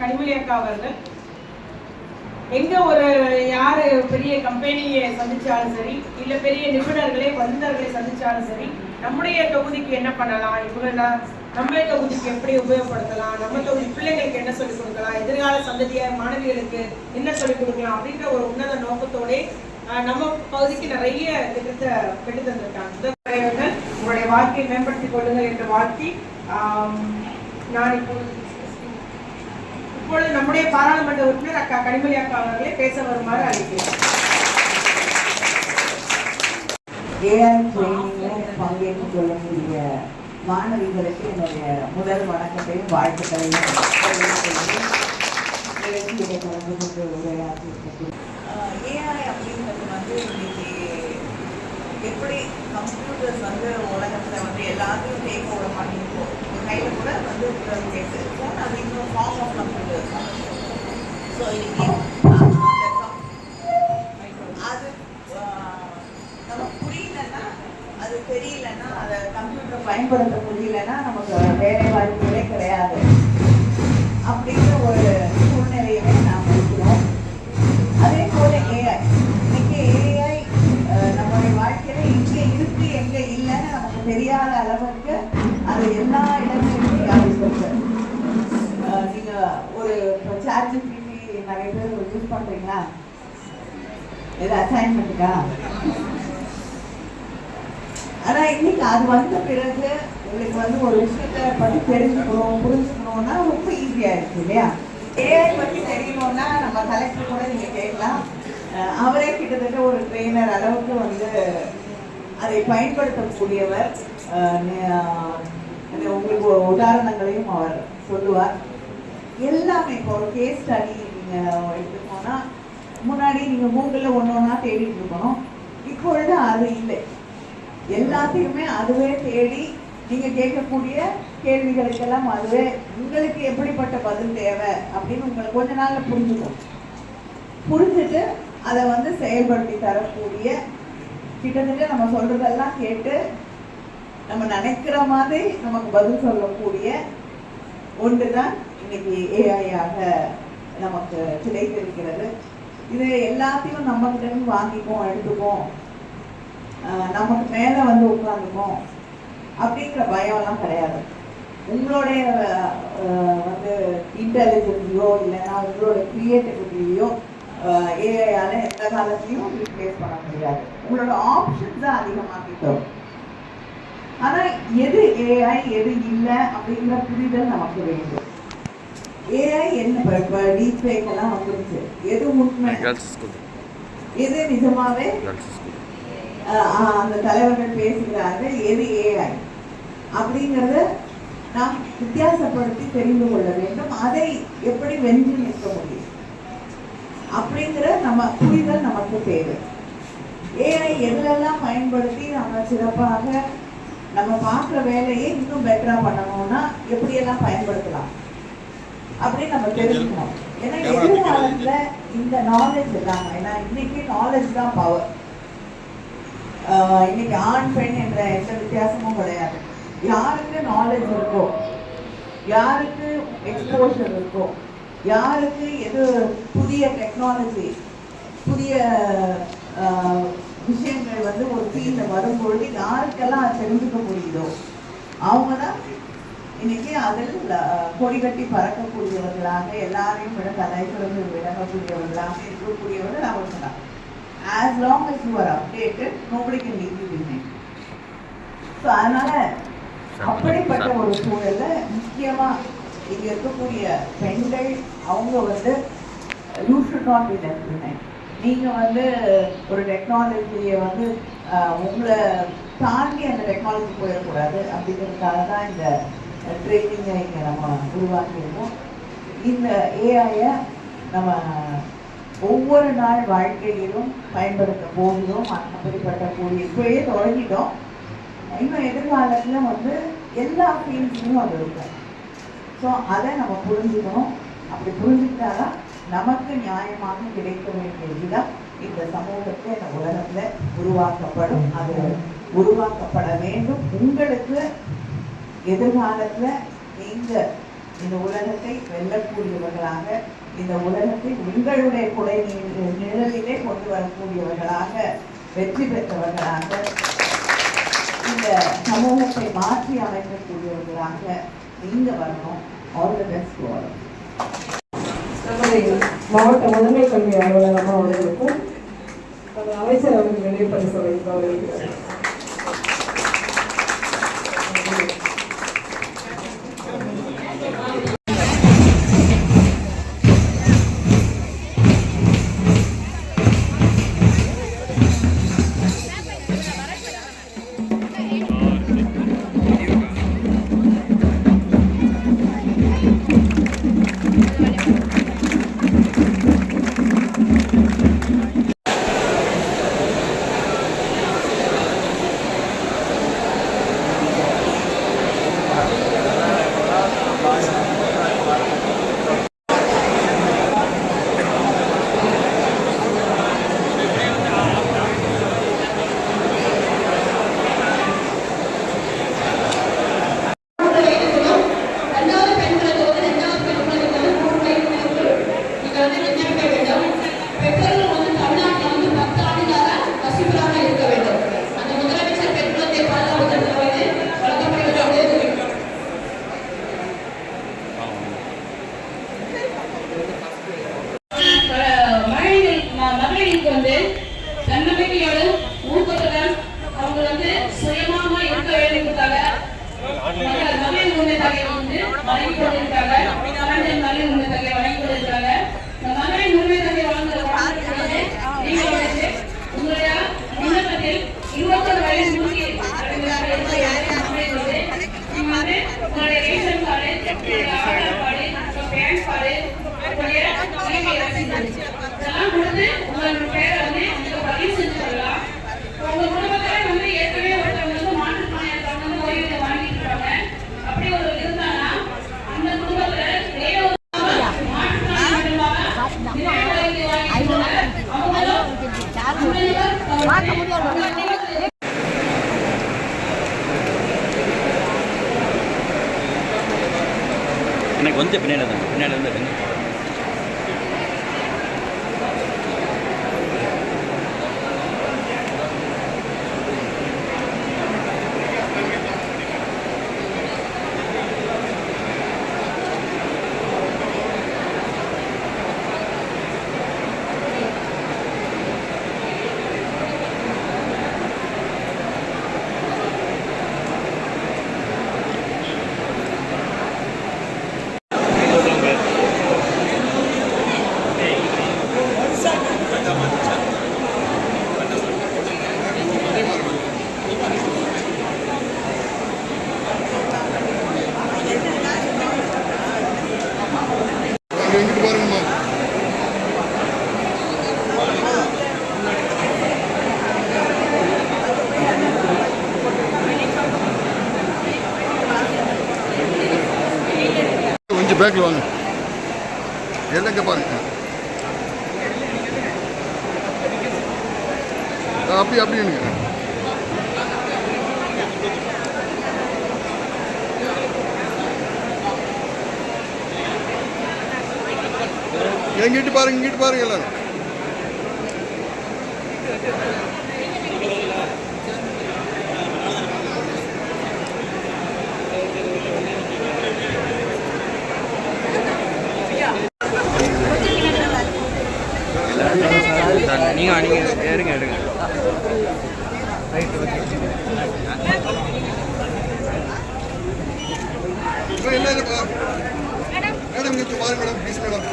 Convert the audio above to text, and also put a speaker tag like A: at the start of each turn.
A: கனிமொழி அக்கா அவர்கள். எங்க ஒரு யாரு பெரிய கம்பெனியை சந்திச்சாலும் சரி இல்ல பெரிய நிபுணர்களை வல்லுநர்களை சந்திச்சாலும் சரி நம்முடைய தொகுதிக்கு என்ன பண்ணலாம்? இவங்க நம்மளே தொகுதிக்கு எப்படி உபயோகப்படுத்தலாம்? நம்ம தொகுதி பிள்ளைங்களுக்கு என்ன சொல்லிக் கொடுக்கலாம்? எதிர்கால சந்ததியார் மாணவிகளுக்கு என்ன சொல்லிக் கொடுக்கலாம்? அப்படின்ற ஒரு உன்னத நோக்கத்தோட ஆஹ், நம்ம பகுதிக்கு நிறைய திட்டத்தை பெற்று தந்திருக்காங்க. உங்களுடைய வாழ்க்கையை மேம்படுத்திக் கொள்ளுங்கள் என்று வாழ்த்தி நான் இப்போது இப்பொழுது நம்முடைய பாராளுமன்ற உறுப்பினர் அக்கா கனிமொழி அக்கா அவர்களை பேச வருமாறு அழைக்கிறேன்.
B: ஏஆர் ட்ரைனிங்கில் பங்கேற்று கொள்ளக்கூடிய மாணவிகளுக்கு என்னுடைய முதல் வணக்கத்தையும் வாழ்த்துக்களையும் கலந்து கொண்டு உரையாற்றிருக்கக்கூடிய ஏஐ அப்படின்றது வந்து இன்னைக்கு எப்படி கம்ப்யூட்டர்ஸ் வந்து உலகத்தில் வந்து எல்லாத்தையும் டேக் ஓவர் பண்ணியிருக்கோம் உங்கள் கையில் கூட வந்து கேட்டு ஃபோன் அது இன்னும் ஃபார்ம் ஆஃப் கம்ப்யூட்டர்ஸ் ஸோ இன்னைக்கு அஹ், அந்த கம்- அது ஆஹ், நமக்கு புரியலன்னா அது தெரியலன்னா அதை கம்ப்யூட்டர் பயன்படுத்த முடியலன்னா நமக்கு வேலை வாய்ப்புகளே கிடையாது அப்படிங்கிற ஒரு சூழ்நிலையுமே நாம் இருக்கிறோம் அதே போல ஏஐ இன்னைக்கு ஏஐ நம்மளுடைய வாழ்க்கையில இங்கே இருக்கு எங்க இல்லைன்னு நமக்கு தெரியாத அளவுக்கு அது எல்லா இடங்களிலும் வியாபிச்சிருக்கு நீங்க ஒரு சார்ஜ் நிறைய பேர் யூஸ் பண்றீங்களா? இது அசைன்மெண்ட்டுக்கா ஆனா இன்னைக்கு அது வந்த பிறகு உங்களுக்கு வந்து ஒரு விஷயத்தை பற்றி தெரிஞ்சுக்கணும் புரிஞ்சுக்கணும்னா ரொம்ப ஈஸியா இருக்கு இல்லையா? ஏஐ பத்தி தெரியணும்னா நம்ம கலெக்டர் கூட நீங்க கேட்கலாம். அவரே கிட்டத்தட்ட ஒரு ட்ரெயினர் அளவுக்கு வந்து அதை பயன்படுத்தக்கூடியவர். உங்களுக்கு ஒரு உதாரணங்களையும் அவர் சொல்லுவார். எல்லாமே இப்போ ஒரு கேஸ் ஸ்டடி எடுத்து போனால் முன்னாடி நீங்கள் கூகுளில் ஒன்று ஒன்றா தேடிட்டு இருக்கணும். இப்பொழுது அது இல்லை. எல்லாத்தையுமே அதுவே தேடி நீங்கள் கேட்கக்கூடிய கேள்விகளுக்கெல்லாம் அதுவே உங்களுக்கு எப்படிப்பட்ட பதில் தேவை? அப்படின்னு உங்களுக்கு கொஞ்ச நாளில் புரிஞ்சுக்கும். புரிஞ்சுட்டு அதை வந்து செயல்படுத்தி தரக்கூடிய கிட்டத்தட்ட நம்ம சொல்றதெல்லாம் கேட்டு நம்ம நினைக்கிற மாதிரி நமக்கு பதில் சொல்லக்கூடிய ஒன்று தான் இன்னைக்கு ஏஐயாக நமக்கு கிடைத்திருக்கிறது. இது எல்லாத்தையும் நம்ம கிட்ட இருந்து வாங்கிப்போம் எடுத்துப்போம். நமக்கு மேல வந்து உட்காந்துப்போம் அப்படிங்கிற பயம்லாம் கிடையாது. உங்களுடைய வந்து இன்டெலிஜென்ஸையோ இல்லைன்னா உங்களோட கிரியேட்டிவிட்டியோ ஏஐயால எந்த காலத்துலையும் ரீப்ளேஸ் பண்ண முடியாது. உங்களோட ஆப்ஷன்ஸ் தான் அதிகமாக்கிட்டோம் ஆனா எது ஏஐ எது இல்லை அப்படிங்கிற புரிதல் நமக்கு வேண்டும். ஏஐ என்ன டீப் எல்லாம் வந்துருச்சு? எது உண்மை எது நிஜமாவே? அந்த தலைவர்கள் பேசுகிறார்கள் எது ஏஐ அப்படிங்கிறத நாம் வித்தியாசப்படுத்தி தெரிந்து கொள்ள வேண்டும். அதை எப்படி வென்று நிற்க முடியும்? அப்படிங்கிற நம்ம புரிதல் நமக்கு தேவை. ஏஐ எதுலெல்லாம் பயன்படுத்தி நம்ம சிறப்பாக நம்ம பார்க்குற வேலையை இன்னும் பெட்டரா பண்ணணும்னா எப்படியெல்லாம் பயன்படுத்தலாம்? அப்படின்னு நம்ம தெரிஞ்சுக்கணும். ஏன்னா எதிர்காலத்துல இந்த நாலேஜ் இல்லாம ஏன்னா இன்னைக்கு நாலேஜ் தான் பவர் இன்னைக்கு ஆண் பெண் என்ற எந்த வித்தியாசமும் கிடையாது. யாருக்கு நாலேஜ் இருக்கோ யாருக்கு எக்ஸ்போஷர் இருக்கோ யாருக்கு எது புதிய டெக்னாலஜி புதிய விஷயங்கள் வந்து ஒரு ஃபீல்ட்ல வரும்பொழுது யாருக்கெல்லாம் தெரிஞ்சுக்க முடியுதோ அவங்க தான் இன்னைக்கு அதில் கொடி கட்டி பறக்கக்கூடியவர்களாக எல்லாரையும் விட தலைசிறந்து விளங்கக்கூடியவர்களாக இருக்கக்கூடியவர்கள் as long as you are updated nobody can leave you behind. So அதனால அப்படிப்பட்ட ஒரு சூழல்ல முக்கியமா இங்க இருக்கக்கூடிய பெண்கள் அவங்க வந்து you should not be left behind நீங்க வந்து ஒரு டெக்னாலஜியை வந்து உங்களை தாண்டி அந்த டெக்னாலஜி போயிடக்கூடாது அப்படிங்கிறதுக்காக தான் இந்த ட்ரைனிங்கை இங்கே நம்ம உருவாக்கியிருக்கோம். இந்த ஏஐயை நம்ம ஒவ்வொரு நாள் வாழ்க்கையிலும் பயன்படுத்த போகிறோம். அப்படிப்பட்ட இப்போயே இப்பயே தொடங்கிட்டோம். இன்னும் எதிர்காலத்தில் வந்து எல்லா ஃபீல்ட்ஸ்லையும் அது இருக்கும் ஸோ அதை நம்ம புரிஞ்சுக்கணும். அப்படி புரிஞ்சுக்கிட்டாதான் நமக்கு நியாயமாக கிடைக்க வேண்டிய விதம் இந்த சமூகத்தை இந்த உலகத்தில் உருவாக்கப்படும். அது உருவாக்கப்பட வேண்டும். உங்களுக்கு எதிர்காலத்தில் நீங்கள் இந்த உலகத்தை வெல்லக்கூடியவர்களாக இந்த உலகத்தை உங்களுடைய குடை நிழலிலே கொண்டு வரக்கூடியவர்களாக வெற்றி பெற்றவர்களாக இந்த சமூகத்தை மாற்றி அமைக்கக்கூடியவர்களாக நீங்க வரணும். ஆல் தி பெஸ்ட்
C: மாவட்ட முதன்மை கல்வி அலுவலர் அம்மா அவர்களுக்கும் அமைச்சர் அவர்கள் நினைப்பரிசு வைத்து
D: Thank you. மகளிர் வந்து வழங்கி கொண்டிருக்காங்க வழங்கி கொண்டிருக்காங்க வந்து உங்களுடைய விண்ணப்பத்தில் இருபத்தொரு உங்களுடைய ரேஷன் கார்டு உங்களுடைய ஆதார் கார்டு பேன் கார்டு உங்களுடைய இதெல்லாம் கொடுத்து உங்களோட பேரை வந்து
E: எனக்கு வந்து பின்னாடி தான் பின்னாடி வந்து பின்னாடி
F: எங்கிட்டு பாருங்கம்மா கொஞ்சம் பேக்கில் வாங்க. என்னங்க பாருங்க. ஆ, அப்படி அப்படிங்க எங்கிட்டு பாருங்க இங்கிட்டு பாருங்க எல்லாரும்.
E: நீங்கள் நீங்கள் எடுங்க எடுங்க.
F: இது பா- மேடம் இங்கே பாருங்க மேடம் ப்ளீஸ் மேடம்.